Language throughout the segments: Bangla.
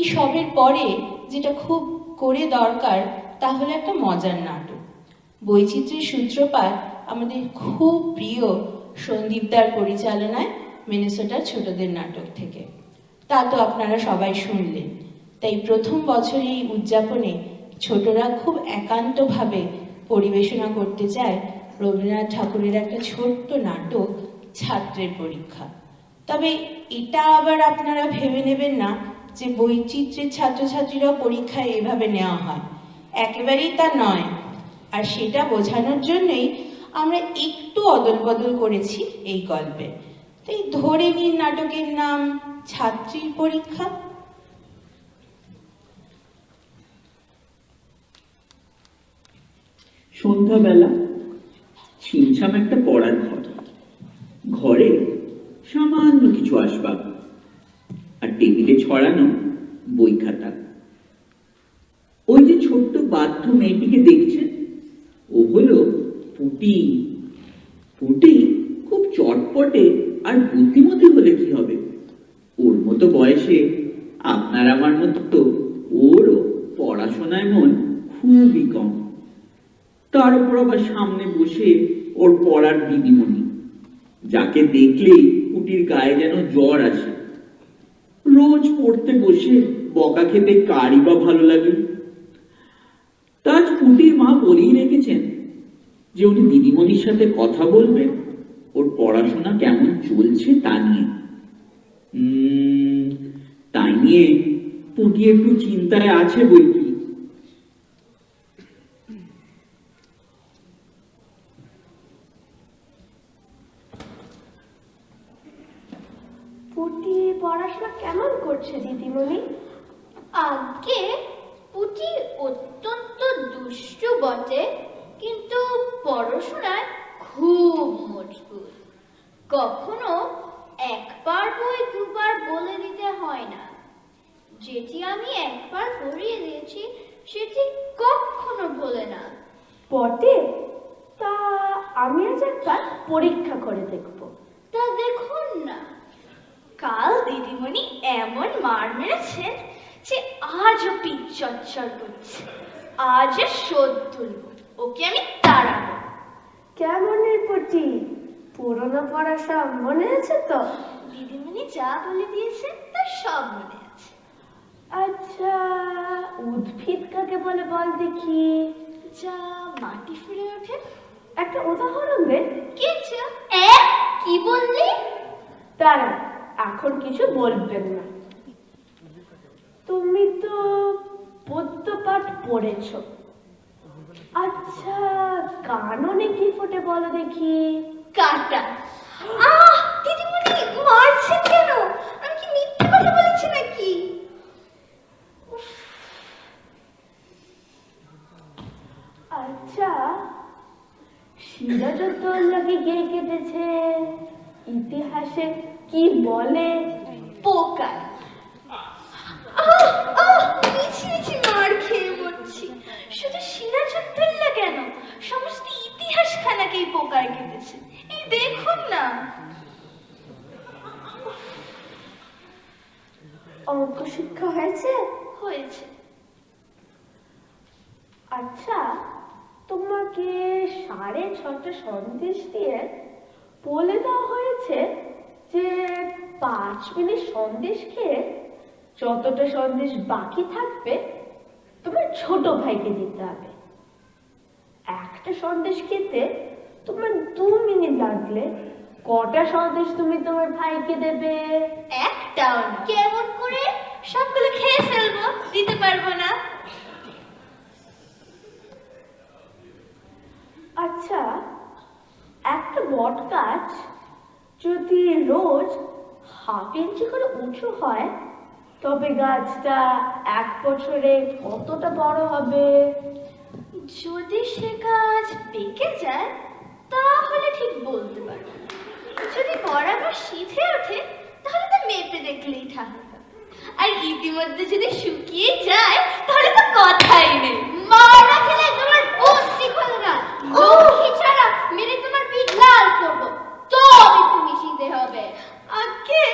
এই সবের পরে যেটা খুব করে দরকার, তা হলো একটা মজার নাটক। বৈচিত্র্যের সূত্রপাত আমাদের খুব প্রিয় সন্দীপদার পরিচালনায় মিনেসোটার ছোটদের নাটক থেকে। তা তো আপনারা সবাই শুনলেন। তাই প্রথম বছরে এই উদযাপনে ছোটরা খুব একান্তভাবে পরিবেশনা করতে চায় রবীন্দ্রনাথ ঠাকুরের একটা ছোট্ট নাটক, ছাত্রের পরীক্ষা। তবে এটা আবার আপনারা ভেবে নেবেন না যে বৈচিত্র্যের ছাত্রছাত্রীরা পরীক্ষায় এভাবে নেওয়া হয়। একেবারেই তা নয়। আর সেটা বোঝানোর জন্যই আমরা একটু অদল বদল করেছি এই গল্পে। তাই ধরে নিন নাটকের নাম, ছাত্রীর পরীক্ষা। সন্ধ্যাবেলা, ছিমছাম একটা পড়ার ঘর ঘরে সামান্য কিছু আসবাব আর ছড়ানো বই খাতা। ওই যে ছোট্ট বাধ্য মেয়েটিকে দেখছেন, ও হলো পুটি। পুটি খুব চটপটে আর বুদ্ধিমতী হলে কি হবে? ওর মতো বয়সে আপনার আমার মতো তো ওরও পড়াশোনায় মন খুবই কম। তার উপর আবার সামনে বসে ওর পড়ার দিদিমণি, যাকে দেখলেই কুটির গায়ে যেন জ্বর আসে। রোজ পড়তে বসে বকা খেতে কারই বা ভালো লাগে। তাজ পুটি মা বলেই রেখেছেন যে উনি দিদিমণির সাথে কথা বলবে ওর পড়াশোনা কেমন চলছে তা নিয়ে। তাই নিয়ে পুটি একটু চিন্তায় আছে বই কি পুটি পড়াশোনা কেমন করছে দিদিমণি। আগে পুটি অত্যন্ত দুষ্টু বটে কিন্তু পড়াশোনায় খুব মজবুত। কখনো একবার বই দুবার বলে দিতে হয় না। যেটি আমি একবার পড়িয়ে দিয়েছি সেটি কখনো বলে না। পটে তা আমি আজ একবার পরীক্ষা করে দেখব। তা দেখুন না। কাল দিদিমণি এমন মার মেরেছেন যে আজও পিঠ চচ্চর করছে। আজও শোধ তুলব ওকে আমি তাড়াবো। কেমন রে পুরনো পড়া সব মনে আছে তো? দিদিমণি যা বলে দিয়েছে তার সব মনে আছে। আচ্ছা উদ্ভিদ কাকে বলে বল দেখি। যা মাটি ফিরে ওঠে। একটা উদাহরণ দে। এ কি বললি? দাঁড়া এখন কিছু বলবেন না। তুমি তো পদ্য পাঠ পড়েছ। আচ্ছা কাননে কি ফোটে বলো দেখি? কাটা। আহ দিদিমণি মারছেন কেন? আমি কি মিথ্যে কথা বলেছি নাকি? আচ্ছা সিরাজউদ্দৌলাকে কে কেটেছে ইতিহাসে কি বলে? পোকা। মার খেয়ে মরছি। শুধু সিরাজউদ্দৌলা কেন? সমস্ত ইতিহাস খানাকেই পোকায় কেটেছে। এই দেখুন না। অঙ্ক শিক্ষা হয়েছে? হয়েছে। আচ্ছা তোমাকে সাড়ে ছটা সন্দেশ দিয়ে বলে দেওয়া হয়েছে যে পাঁচ মিনিট সন্দেশ খেয়ে যতটা সন্দেশ বাকি থাকবে তোমার ছোট ভাইকে দিতে হবে। একটা সন্দেশ খেতে তোমার দু মিনিট লাগলে কটা সন্দেশ তুমি তোমার ভাইকে দেবে? একটাও কেমন করে? সবগুলো খেয়ে ফেলব দিতে পারব না। আচ্ছা একটা বট গাছ যদি রোজ হাফ ইঞ্চি করে উঁচু হয় তবে গাছটা এক বছরে কতটা বড় হবে? যদি সে গাছ পেকে যায় তাহলে ঠিক বলতে পারব যদি বরাবর সিধে ওঠে তাহলে তো মেপে দেখলেই ঠাকুর। আর ইতিমধ্যে যদি শুকিয়ে যায় তাহলে তো কথাই নেই। মারা খেলে তোমার বস্তি খোলে। না লক্ষ্মী ছাড়া মেরে তোমার পিঠ লাল করব তবে তুমি সিধে আগে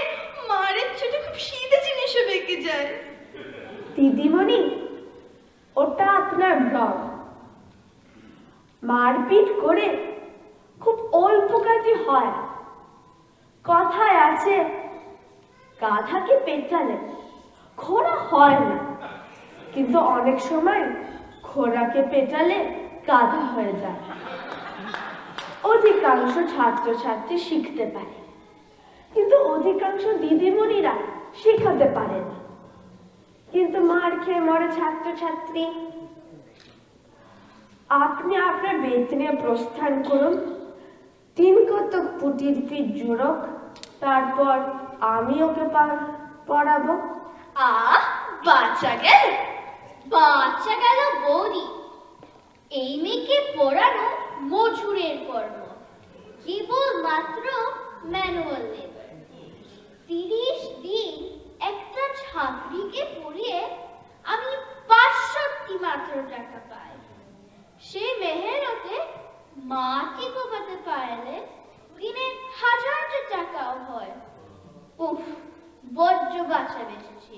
মারের খুব বেঁকে যায়। দিদিমণি, ওটা আপনার মারপিট করে খুব অল্প কাজই হয়। কথায় আছে, গাধাকে পেটালে ঘোড়া হয় না। কিন্তু অনেক সময় ঘোড়াকে পেটালে গাধা হয়ে যায়। অধিকাংশ ছাত্রছাত্রী শিখতে পারে। কিন্তু অধিকাংশ দিদিমণিরা শেখাতে পারে না কিন্তু মার খেয়ে মরে ছাত্রছাত্রী, আপনি আপনার বেদ নিয়ে প্রস্থান করুন। তিন কতক পুটির পিঠ জোড়ক, তারপর আমি ওকে পড়াবো। আহ বাচ্চা গেল বাচ্চা গেল বৌদি। এই মেয়েকে পড়ানো মজুরের কর্ম। কেবল মাত্র ম্যানুয়াল লেবার তিরিশ দিন একটা ছাত্রীকে পড়িয়ে আমি পাঁচষট্টি মাত্র টাকা পাই সে মেহেরতে কোপাতে পারলে দিনে হাজারটা টাকাও হয়। উফ বজ্র বাচ্চা বেঁচেছি।